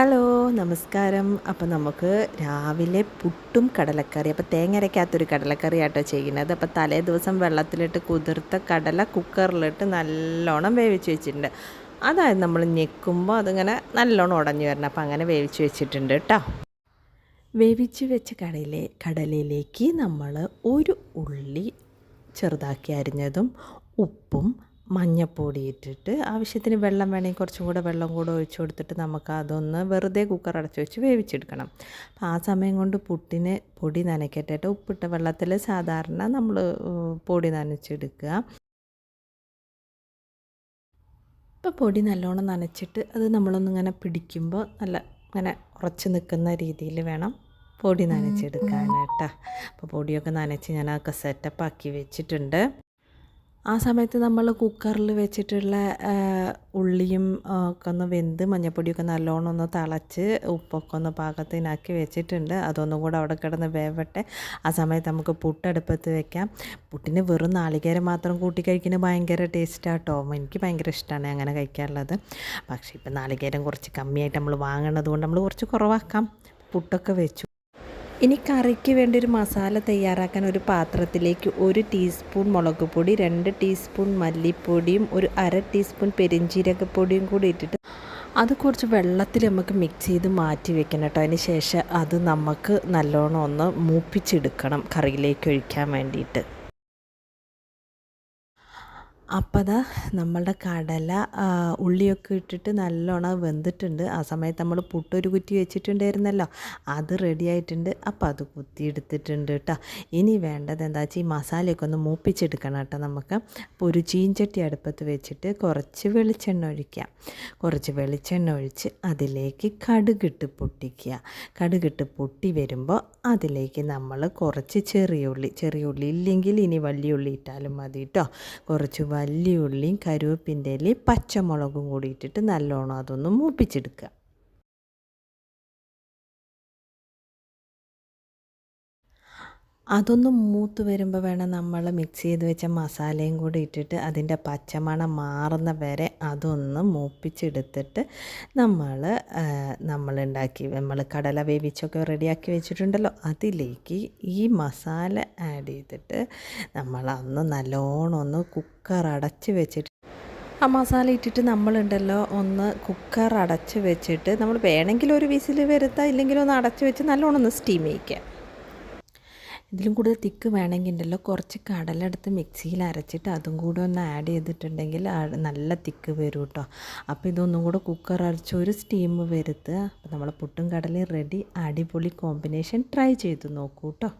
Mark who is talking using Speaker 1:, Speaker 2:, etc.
Speaker 1: Hello നമസ്കാരം. അപ്പോൾ നമുക്ക് രാവിലെ പുട്ടും കടലക്കറി അപ്പോൾ തേങ്ങരയ്ക്കകത്തൊരു കടലക്കറി ആട്ടോ ചെയ്യുന്നത്. അപ്പോൾ തലേ ദിവസം വെള്ളത്തിലിട്ട് കുതിർത്ത കടല കുക്കറിലിട്ട് നല്ലോണം വേവിച്ച് വെച്ചിട്ടുണ്ട്. അതായത് നമ്മൾ ഞെക്കുമ്പോൾ അതിങ്ങനെ നല്ലോണം ഉടഞ്ഞു വരണം. അപ്പോൾ അങ്ങനെ വേവിച്ച് വെച്ചിട്ടുണ്ട് കേട്ടോ വേവിച്ച് വെച്ച കടയിലെ കടലയിലേക്ക് നമ്മൾ ഒരു ഉള്ളി ചെറുതാക്കി അരിഞ്ഞതും ഉപ്പും മഞ്ഞപ്പൊടി ഇട്ടിട്ട് ആവശ്യത്തിന് വെള്ളം വേണമെങ്കിൽ കുറച്ചും കൂടെ വെള്ളം കൂടെ ഒഴിച്ചു കൊടുത്തിട്ട് നമുക്ക് അതൊന്ന് വെറുതെ കുക്കർ അടച്ച് വെച്ച് വേവിച്ചെടുക്കണം. അപ്പോൾ ആ സമയം കൊണ്ട് പുട്ടിന് പൊടി നനയ്ക്കട്ടെ ഉപ്പിട്ട വെള്ളത്തിൽ സാധാരണ നമ്മൾ പൊടി നനച്ചെടുക്കുക. ഇപ്പോൾ പൊടി നല്ലോണം നനച്ചിട്ട് അത് നമ്മളൊന്നിങ്ങനെ പിടിക്കുമ്പോൾ നല്ല ഇങ്ങനെ ഉറച്ച് നിൽക്കുന്ന രീതിയിൽ വേണം പൊടി നനച്ചെടുക്കാൻ കേട്ടോ അപ്പോൾ പൊടിയൊക്കെ നനച്ച് ഞാൻ അതൊക്കെ സെറ്റപ്പ് ആക്കി വെച്ചിട്ടുണ്ട്. ആ സമയത്ത് നമ്മൾ കുക്കറിൽ വെച്ചിട്ടുള്ള ഉള്ളിയും ഒക്കെ ഒന്ന് വെന്ത് മഞ്ഞപ്പൊടിയൊക്കെ നല്ലോണം ഒന്ന് തിളച്ച് ഉപ്പൊക്കെ ഒന്ന് പാകത്തിനാക്കി വെച്ചിട്ടുണ്ട്. അതൊന്നും കൂടെ അവിടെ കിടന്ന് വേവട്ടെ. ആ സമയത്ത് നമുക്ക് പുട്ടടുപ്പത്ത് വെക്കാം. പുട്ടിന് വെറും നാളികേരം മാത്രം കൂട്ടി കഴിക്കുന്നത് ഭയങ്കര ടേസ്റ്റാട്ടോ എനിക്ക് ഭയങ്കര ഇഷ്ടമാണ് അങ്ങനെ കഴിക്കാറുള്ളത്. പക്ഷേ ഇപ്പം നാളികേരം കുറച്ച് കമ്മിയായിട്ട് നമ്മൾ വാങ്ങണത് കൊണ്ട് നമ്മൾ കുറച്ച് കുറവാക്കാം. പുട്ടൊക്കെ വെച്ചു. ഇനി കറിക്ക് വേണ്ടി ഒരു മസാല തയ്യാറാക്കാൻ ഒരു പാത്രത്തിലേക്ക് ഒരു ടീസ്പൂൺ മുളക് പൊടി രണ്ട് ടീസ്പൂൺ മല്ലിപ്പൊടിയും ഒരു അര ടീസ്പൂൺ പെരിഞ്ചീരകപ്പൊടിയും കൂടി ഇട്ടിട്ട് അത് കുറച്ച് വെള്ളത്തിൽ നമുക്ക് മിക്സ് ചെയ്ത് മാറ്റി വെക്കണം കേട്ടോ. അതിന് ശേഷം അത് നമുക്ക് നല്ലോണം ഒന്ന് മൂപ്പിച്ചെടുക്കണം കറിയിലേക്ക് ഒഴിക്കാൻ വേണ്ടിയിട്ട്. അപ്പോൾ അതാ നമ്മളുടെ കടല ഉള്ളിയൊക്കെ ഇട്ടിട്ട് നല്ലോണം വെന്തിട്ടുണ്ട്. ആ സമയത്ത് നമ്മൾ പുട്ടൊരു കുറ്റി വെച്ചിട്ടുണ്ടായിരുന്നല്ലോ. അത് റെഡി ആയിട്ടുണ്ട്. അപ്പോൾ അത് കുത്തി എടുത്തിട്ടുണ്ട് കേട്ടോ ഇനി വേണ്ടത് എന്താ വെച്ചാൽ ഈ മസാലയൊക്കെ ഒന്ന് മൂപ്പിച്ചെടുക്കണം കേട്ടോ നമുക്ക്. അപ്പോൾ ഒരു ചീഞ്ചട്ടി അടുപ്പത്ത് വെച്ചിട്ട് കുറച്ച് വെളിച്ചെണ്ണ ഒഴിക്കാം. കുറച്ച് വെളിച്ചെണ്ണ ഒഴിച്ച് അതിലേക്ക് കടുകിട്ട് പൊട്ടിക്കുക. കടുകിട്ട് പൊട്ടി വരുമ്പോൾ അതിലേക്ക് നമ്മൾ കുറച്ച് ചെറിയ ഉള്ളി ചെറിയ ഉള്ളി ഇല്ലെങ്കിൽ ഇനി വലിയ ഉള്ളി ഇട്ടാലും മതി കേട്ടോ കുറച്ച് വലിയ ഉള്ളിയും കരുവേപ്പിന്റെ ഇലയും പച്ചമുളകും കൂടി ഇട്ടിട്ട് നല്ലോണം അതൊന്ന് മൂപ്പിച്ചെടുക്കുക. അതൊന്ന് മൂത്ത് വരുമ്പോൾ വേണം നമ്മൾ മിക്സ് ചെയ്ത് വെച്ച മസാലയും കൂടി ഇട്ടിട്ട് അതിന്റെ പച്ചമണം മാറുന്ന വരെ അതൊന്ന് മൂപ്പിച്ചെടുത്തിട്ട് നമ്മൾ നമ്മളുണ്ടാക്കി നമ്മൾ കടല വേവിച്ചൊക്കെ റെഡിയാക്കി വെച്ചിട്ടുണ്ടല്ലോ. അതിലേക്ക് ഈ മസാല ആഡ് ചെയ്തിട്ട് നമ്മൾ അന്ന് നല്ലോണം ഒന്ന് കുക്കർ അടച്ച് വെച്ചിട്ട് ആ മസാല ഇട്ടിട്ട് നമ്മളുണ്ടല്ലോ ഒന്ന് കുക്കർ അടച്ച് വെച്ചിട്ട് നമ്മൾ വേണമെങ്കിൽ ഒരു വിസിൽ വരുത്താം ഇല്ലെങ്കിൽ ഒന്ന് അടച്ച് വെച്ച് നല്ലോണം ഒന്ന് സ്റ്റീം ചെയ്യിക്കുക ഇതിലും കൂടുതൽ തിക്ക് വേണമെങ്കിൽ ഉണ്ടല്ലോ കുറച്ച് കടലെടുത്ത് മിക്സിയിൽ അരച്ചിട്ട് അതും കൂടെ ഒന്ന് ആഡ് ചെയ്തിട്ടുണ്ടെങ്കിൽ നല്ല തിക്ക് വരും കേട്ടോ അപ്പോൾ ഇതൊന്നും കൂടെ കുക്കർ അരച്ച് ഒരു സ്റ്റീം വരുത്തുക അപ്പോൾ നമ്മളെ പുട്ടും കടലയും റെഡി അടിപൊളി കോമ്പിനേഷൻ ട്രൈ ചെയ്ത് നോക്കൂ കേട്ടോ